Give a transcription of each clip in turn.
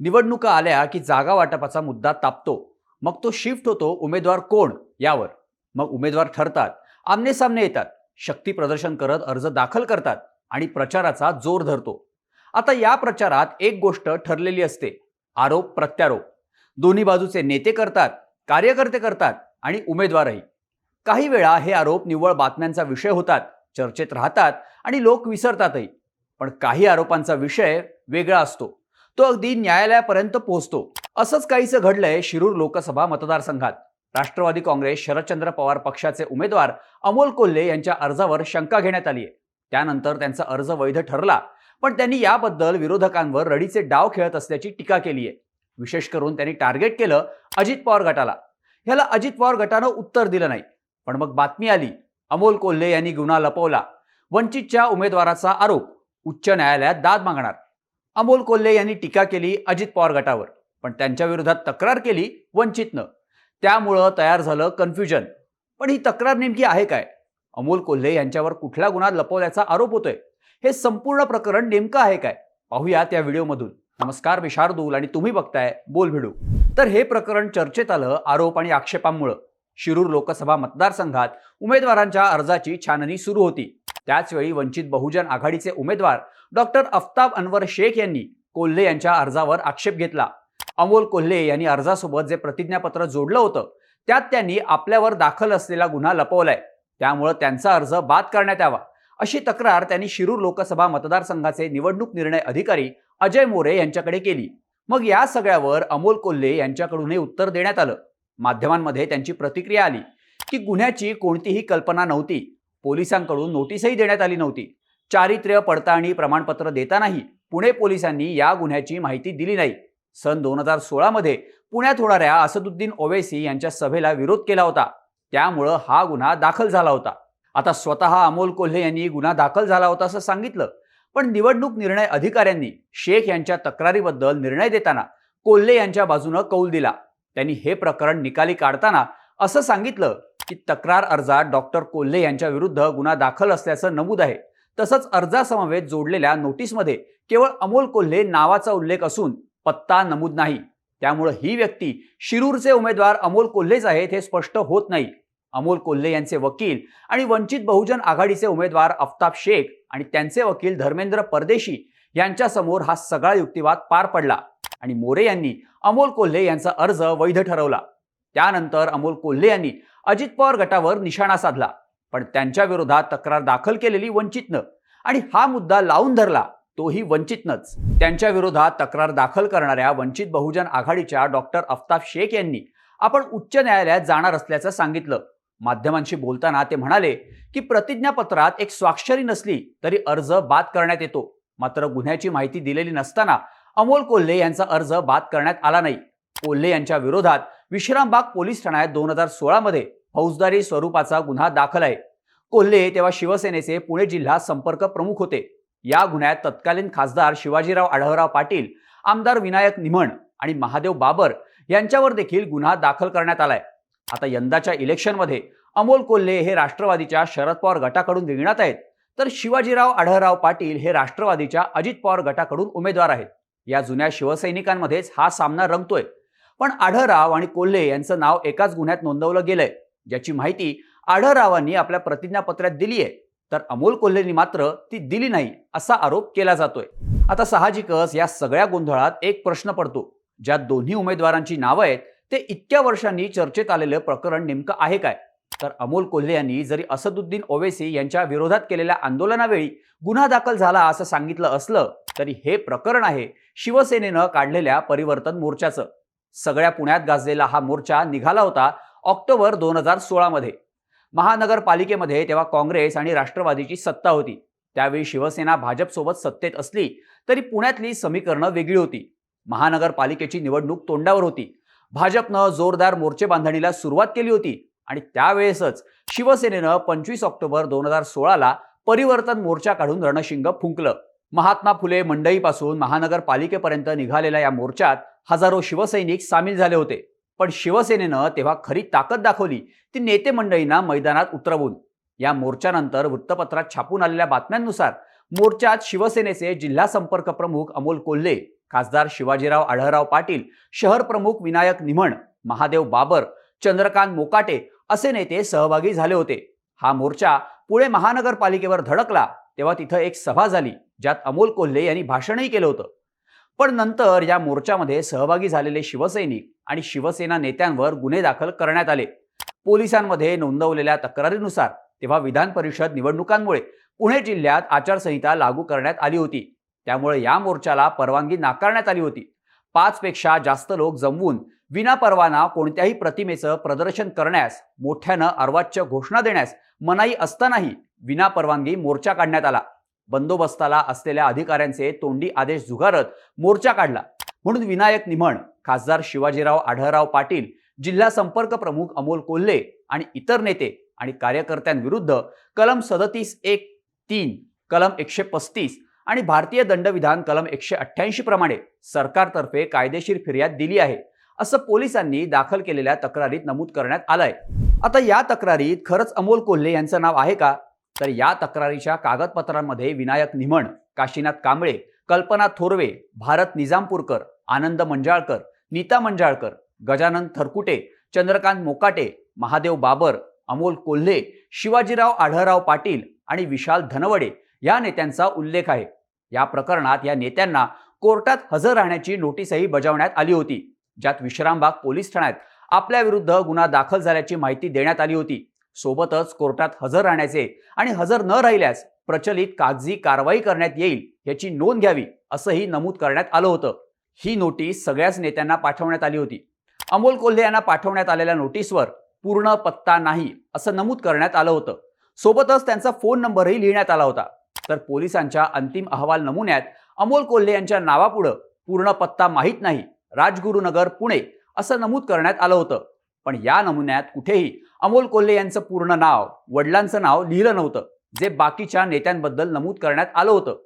निवडणुका आल्या की जागा वाटपाचा मुद्दा तापतो. मग तो शिफ्ट होतो उमेदवार कोण यावर. मग उमेदवार ठरतात आमने सामने येतात शक्ती प्रदर्शन करत अर्ज दाखल करतात आणि प्रचाराचा जोर धरतो. आता या प्रचारात एक गोष्ट ठरलेली असते आरोप प्रत्यारोप. दोन्ही बाजूचे नेते करतात कार्यकर्ते करतात आणि उमेदवारही. काही वेळा हे आरोप निव्वळ बातम्यांचा विषय होतात चर्चेत राहतात आणि लोक विसरतातही. पण काही आरोपांचा विषय वेगळा असतो. तो अगदी न्यायालयापर्यंत पोहोचतो. असंच काहीसं घडलंय शिरूर लोकसभा मतदारसंघात. राष्ट्रवादी काँग्रेस शरदचंद्र पवार पक्षाचे उमेदवार अमोल कोल्हे यांच्या अर्जावर शंका घेण्यात आली आहे त्यानंतर त्यांचा अर्ज वैध ठरला पण त्यांनी याबद्दल विरोधकांवर रडीचे डाव खेळत असल्याची टीका केली आहे विशेष करून त्यांनी टार्गेट केलं अजित पवार गटाला. ह्याला अजित पवार गटानं उत्तर दिलं नाही. पण मग बातमी आली. अमोल कोल्हे यांनी गुन्हा लपवला. वंचितच्या उमेदवाराचा आरोप. उच्च न्यायालयात दाद मागणार. अमोल कोल्हे यांनी टीका केली अजित पवार गटावर पण त्यांच्या विरोधात तक्रार केली वंचितनं. त्यामुळं तयार झालं कन्फ्युजन. पण ही तक्रार नेमकी आहे काय? अमोल कोल्हे यांच्यावर कुठला गुन्हा लपवल्याचा आरोप होतोय? हे संपूर्ण प्रकरण नेमकं आहे काय? पाहूया त्या व्हिडिओमधून. नमस्कार मी शार्दूल आणि तुम्ही बघताय बोल भिडू. तर हे प्रकरण चर्चेत आलं आरोप आणि आक्षेपांमुळं. शिरूर लोकसभा मतदारसंघात उमेदवारांच्या अर्जाची छाननी सुरू होती. त्याचवेळी वंचित बहुजन आघाडीचे उमेदवार डॉक्टर अफ्ताब अनवर शेख यांनी कोल्हे यांच्या अर्जावर आक्षेप घेतला. अमोल कोल्हे यांनी अर्जासोबत जे प्रतिज्ञापत्र जोडलं होतं त्यात त्यांनी आपल्यावर दाखल असलेला गुन्हा लपवलाय. त्यामुळं त्यांचा अर्ज बाद करण्यात यावा. अशी तक्रार त्यांनी शिरूर लोकसभा मतदारसंघाचे निवडणूक निर्णय अधिकारी अजय मोरे यांच्याकडे केली. मग या सगळ्यावर अमोल कोल्हे यांच्याकडूनही उत्तर देण्यात आलं. माध्यमांमध्ये त्यांची प्रतिक्रिया आली की गुन्ह्याची कोणतीही कल्पना नव्हती. पोलिसांकडून नोटीसही देण्यात आली नव्हती. चारित्र्य पडताळणी प्रमाणपत्र देतानाही पुणे पोलिसांनी या गुन्ह्याची माहिती दिली नाही. सन दोन हजार सोळामध्ये पुण्यात होणाऱ्या असदुद्दीन ओवैसी यांच्या सभेला विरोध केला होता. त्यामुळं हा गुन्हा दाखल झाला होता. आता स्वतः अमोल कोल्हे यांनी गुन्हा दाखल झाला होता असं सांगितलं. पण निवडणूक निर्णय अधिकाऱ्यांनी शेख यांच्या तक्रारीबद्दल निर्णय देताना कोल्हे यांच्या बाजूनं कौल दिला. त्यांनी हे प्रकरण निकाली काढताना असं सांगितलं की तक्रार अर्जात डॉक्टर कोल्हे यांच्या विरुद्ध गुन्हा दाखल असल्याचं नमूद आहे. तसंच अर्जासमवेत जोडलेल्या नोटीसमध्ये केवळ अमोल कोल्हे नावाचा उल्लेख असून पत्ता नमूद नाही. त्यामुळे ही व्यक्ती शिरूरचे उमेदवार अमोल कोल्हेच आहेत हे स्पष्ट होत नाही. अमोल कोल्हे यांचे वकील आणि वंचित बहुजन आघाडीचे उमेदवार अफ्ताब शेख आणि त्यांचे वकील धर्मेंद्र परदेशी यांच्यासमोर हा सगळा युक्तिवाद पार पडला आणि मोरे यांनी अमोल कोल्हे यांचा अर्ज वैध ठरवला. त्यानंतर अमोल कोल्हे यांनी अजित पवार गटावर निशाणा साधला. पण त्यांच्या विरोधात तक्रार दाखल केलेली वंचितनं. आणि हा मुद्दा लावून धरला तोही वंचितनंच. त्यांच्या विरोधात तक्रार दाखल करणाऱ्या वंचित बहुजन आघाडीच्या डॉक्टर अफ्ताब शेख यांनी आपण उच्च न्यायालयात जाणार असल्याचं सांगितलं. माध्यमांशी बोलताना ते म्हणाले की प्रतिज्ञापत्रात एक स्वाक्षरी नसली तरी अर्ज बाद करण्यात येतो. मात्र गुन्ह्याची माहिती दिलेली नसताना अमोल कोल्हे यांचा अर्ज बाद करण्यात आला नाही. कोल्हे यांच्या विरोधात विश्रामबाग पोलीस ठाण्यात दोन हजार सोळामध्ये फौजदारी स्वरूपाचा गुन्हा दाखल आहे. कोल्हे तेव्हा शिवसेनेचे पुणे जिल्हा संपर्क प्रमुख होते. या गुन्ह्यात तत्कालीन खासदार शिवाजीराव आढळराव पाटील आमदार विनायक निमण आणि महादेव बाबर यांच्यावर देखील गुन्हा दाखल करण्यात आलाय. आता यंदाच्या इलेक्शनमध्ये अमोल कोल्हे हे राष्ट्रवादीच्या शरद पवार गटाकडून रिंगणात आहेत. तर शिवाजीराव आढळराव पाटील हे राष्ट्रवादीच्या अजित पवार गटाकडून उमेदवार आहेत. या जुन्या शिवसैनिकांमध्येच हा सामना रंगतोय. पण आढळराव आणि कोल्हे यांचं नाव एकाच गुन्ह्यात नोंदवलं गेलंय. ज्याची माहिती आढळरावांनी आपल्या प्रतिज्ञापत्रात दिली आहे. तर अमोल कोल्हेंनी मात्र ती दिली नाही असा आरोप केला जातोय. आता साहजिकच या सगळ्या गोंधळात एक प्रश्न पडतो. ज्या दोन्ही उमेदवारांची नावं आहेत ते इतक्या वर्षांनी चर्चेत आलेलं प्रकरण नेमकं आहे काय? तर अमोल कोल्हे यांनी जरी असदुद्दीन ओवेसी यांच्या विरोधात केलेल्या आंदोलनावेळी गुन्हा दाखल झाला असं सांगितलं असलं तरी हे प्रकरण आहे शिवसेनेनं काढलेल्या परिवर्तन मोर्चाचं. सगळ्या पुण्यात गाजलेला हा मोर्चा निघाला होता ऑक्टोबर दोन हजार सोळामध्ये महानगरपालिकेमध्ये तेव्हा काँग्रेस आणि राष्ट्रवादीची सत्ता होती. त्यावेळी शिवसेना भाजपसोबत सत्तेत असली तरी पुण्यातली समीकरणं वेगळी होती. महानगरपालिकेची निवडणूक तोंडावर होती. भाजपनं जोरदार मोर्चे बांधणीला सुरुवात केली होती आणि त्यावेळेसच शिवसेनेनं पंचवीस ऑक्टोबर दोन हजार सोळाला परिवर्तन मोर्चा काढून रणशिंग फुंकलं. महात्मा फुले मंडईपासून महानगरपालिकेपर्यंत निघालेल्या या मोर्चात हजारो शिवसैनिक सामील झाले होते. पण शिवसेनेनं तेव्हा खरी ताकद दाखवली. ती नेते मंडळींना मैदानात उतरवून. या मोर्चानंतर वृत्तपत्रात छापून आलेल्या बातम्यांनुसार मोर्चात शिवसेनेचे जिल्हा संपर्क प्रमुख अमोल कोल्हे खासदार शिवाजीराव आढळराव पाटील शहर प्रमुख विनायक निमण महादेव बाबर चंद्रकांत मोकाटे असे नेते सहभागी झाले होते. हा मोर्चा पुणे महानगरपालिकेवर धडकला तेव्हा तिथं एक सभा झाली ज्यात अमोल कोल्हे यांनी भाषणही केलं होतं. पण नंतर या मोर्चामध्ये सहभागी झालेले शिवसैनिक आणि शिवसेना नेत्यांवर गुन्हे दाखल करण्यात आले. पोलिसांमध्ये नोंदवलेल्या तक्रारीनुसार तेव्हा विधान परिषद निवडणुकांमुळे पुणे जिल्ह्यात आचारसंहिता लागू करण्यात आली होती. त्यामुळे या मोर्चाला परवानगी नाकारण्यात आली होती. पाचपेक्षा जास्त लोक जमवून विनापरवाना कोणत्याही प्रतिमेचं प्रदर्शन करण्यास मोठ्यानं अर्वाच्य घोषणा देण्यास मनाई असतानाही विनापरवानगी मोर्चा काढण्यात आला. बंदोबस्ताला असलेल्या अधिकाऱ्यांचे तोंडी आदेश झुगारत मोर्चा काढला. म्हणून विनायक निमण खासदार शिवाजीराव आढळराव पाटील जिल्हा संपर्क प्रमुख अमोल कोल्हे आणि इतर नेते आणि कार्यकर्त्यांविरुद्ध कलम सदतीस एक तीन कलम एकशे पस्तीस आणि भारतीय दंडविधान कलम एकशे अठ्ठ्याऐंशी प्रमाणे सरकारतर्फे कायदेशीर फिर्याद दिली आहे असं पोलिसांनी दाखल केलेल्या तक्रारीत नमूद करण्यात आलंय. आता या तक्रारीत खरंच अमोल कोल्हे यांचं नाव आहे का? तर या तक्रारीच्या कागदपत्रांमध्ये विनायक निमण काशीनाथ कांबळे कल्पना थोरवे भारत निजामपूरकर आनंद मंजाळकर नीता मंजाळकर गजानन थरकुटे चंद्रकांत मोकाटे महादेव बाबर अमोल कोल्हे शिवाजीराव आढळराव पाटील आणि विशाल धनवडे या नेत्यांचा उल्लेख आहे. या प्रकरणात या नेत्यांना कोर्टात हजर राहण्याची नोटीसही बजावण्यात आली होती ज्यात विश्रामबाग पोलीस ठाण्यात आपल्याविरुद्ध गुन्हा दाखल झाल्याची माहिती देण्यात आली होती. सोबतच कोर्टात हजर राहण्याचे आणि हजर न राहिल्यास प्रचलित कागजी कारवाई करण्यात येईल याची नोंद घ्यावी असंही नमूद करण्यात आलं होतं. ही नोटीस सगळ्याच नेत्यांना पाठवण्यात आली होती. अमोल कोल्हे यांना पाठवण्यात आलेल्या नोटीसवर पूर्ण पत्ता नाही असं नमूद करण्यात आलं होतं. सोबतच त्यांचा फोन नंबरही लिहिण्यात आला होता. तर पोलिसांच्या अंतिम अहवाल नमुन्यात अमोल कोल्हे यांच्या नावापुढं पूर्ण पत्ता माहीत नाही राजगुरुनगर पुणे असं नमूद करण्यात आलं होतं. पण या नमुन्यात कुठेही अमोल कोल्हे यांचं पूर्ण नाव वडिलांचं नाव लिहिलं नव्हतं जे बाकीच्या नेत्यांबद्दल नमूद करण्यात आलं होतं.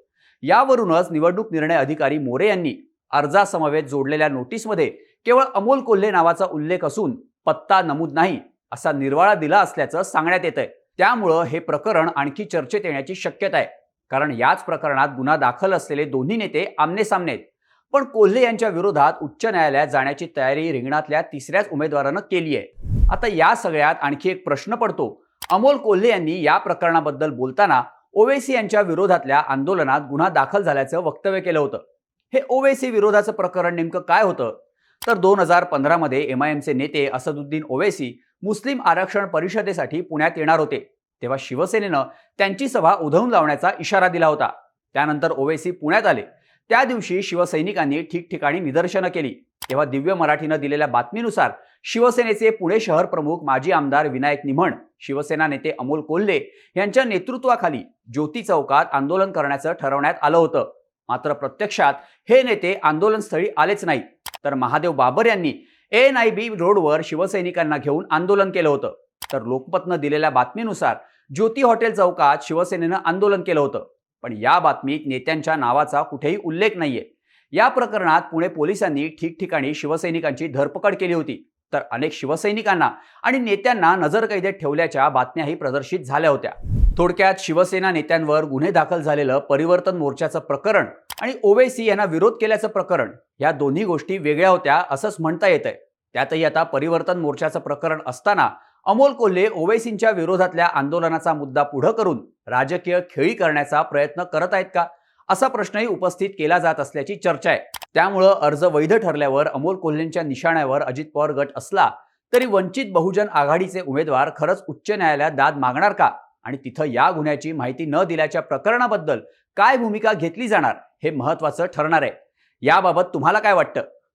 यावरूनच निवडणूक निर्णय अधिकारी मोरे यांनी अर्जासमवेत जोडलेल्या नोटीसमध्ये केवळ अमोल कोल्हे नावाचा उल्लेख असून पत्ता नमूद नाही असा निर्वाळा दिला असल्याचं सांगण्यात येत आहे त्यामुळं हे प्रकरण आणखी चर्चेत येण्याची शक्यता आहे. कारण याच प्रकरणात गुन्हा दाखल असलेले दोन्ही नेते आमने सामने आहेत. पण कोल्हे यांच्या विरोधात उच्च न्यायालयात जाण्याची तयारी रिंगणातल्या तिसऱ्याच उमेदवारानं केली आहे आता या सगळ्यात आणखी एक प्रश्न पडतो. अमोल कोल्हे यांनी या प्रकरणाबद्दल बोलताना ओवेसी यांच्या विरोधातल्या आंदोलनात गुन्हा दाखल झाल्याचं वक्तव्य केलं होतं. हे ओवेसी विरोधाचं प्रकरण नेमकं काय होतं? तर दोन हजार पंधरामध्ये एम आय एमचे नेते असदुद्दीन ओवेसी मुस्लिम आरक्षण परिषदेसाठी पुण्यात येणार होते. तेव्हा शिवसेनेनं त्यांची सभा उधळून लावण्याचा इशारा दिला होता. त्यानंतर ओवेसी पुण्यात आले. त्या दिवशी शिवसैनिकांनी ठिकठिकाणी निदर्शनं केली. तेव्हा दिव्य मराठीनं दिलेल्या बातमीनुसार शिवसेनेचे पुणे शहर प्रमुख माजी आमदार विनायक निमण शिवसेना नेते अमोल कोल्हे यांच्या नेतृत्वाखाली ज्योती चौकात आंदोलन करण्याचं ठरवण्यात आलं होतं. मात्र प्रत्यक्षात हे नेते आंदोलनस्थळी आलेच नाही तर महादेव बाबर यांनी एन आय बी रोडवर शिवसैनिकांना घेऊन आंदोलन केलं होतं. तर लोकमतनं दिलेल्या बातमीनुसार ज्योती हॉटेल चौकात शिवसेनेनं आंदोलन केलं होतं. पण या बातमीत नेत्यांच्या नावाचा कुठेही उल्लेख नाहीये. या प्रकरणात पुणे पोलिसांनी ठिकठिकाणी शिवसैनिकांची धरपकड केली होती. तर अनेक शिवसैनिकांना आणि नेत्यांना नजरकैदेत ठेवल्याच्या बातम्याही प्रदर्शित झाल्या होत्या. थोडक्यात शिवसेना नेत्यांवर गुन्हे दाखल झालेलं परिवर्तन मोर्चाचं प्रकरण आणि ओवेसी यांना विरोध केल्याचं प्रकरण या दोन्ही गोष्टी वेगळ्या होत्या असंच म्हणता येत आहे त्यातही आता परिवर्तन मोर्चाचं प्रकरण असताना अमोल कोल्हे ओवेसींच्या विरोधातल्या आंदोलनाचा मुद्दा पुढं करून राजकीय खेळी करण्याचा प्रयत्न करत आहेत का? असा प्रश्नही उपस्थित केला जात असल्याची चर्चा आहे. त्यामुळं अर्ज वैध ठरल्यावर अमोल कोल्हेंच्या निशाण्यावर अजित पवार गट असला तरी वंचित बहुजन आघाडीचे उमेदवार खरंच उच्च न्यायालयात दाद मागणार का? आणि तिथं या गुन्ह्याची माहिती न दिल्याच्या प्रकरणाबद्दल काय भूमिका घेतली जाणार हे महत्वाचं ठरणार आहे. याबाबत तुम्हाला काय वाटतं?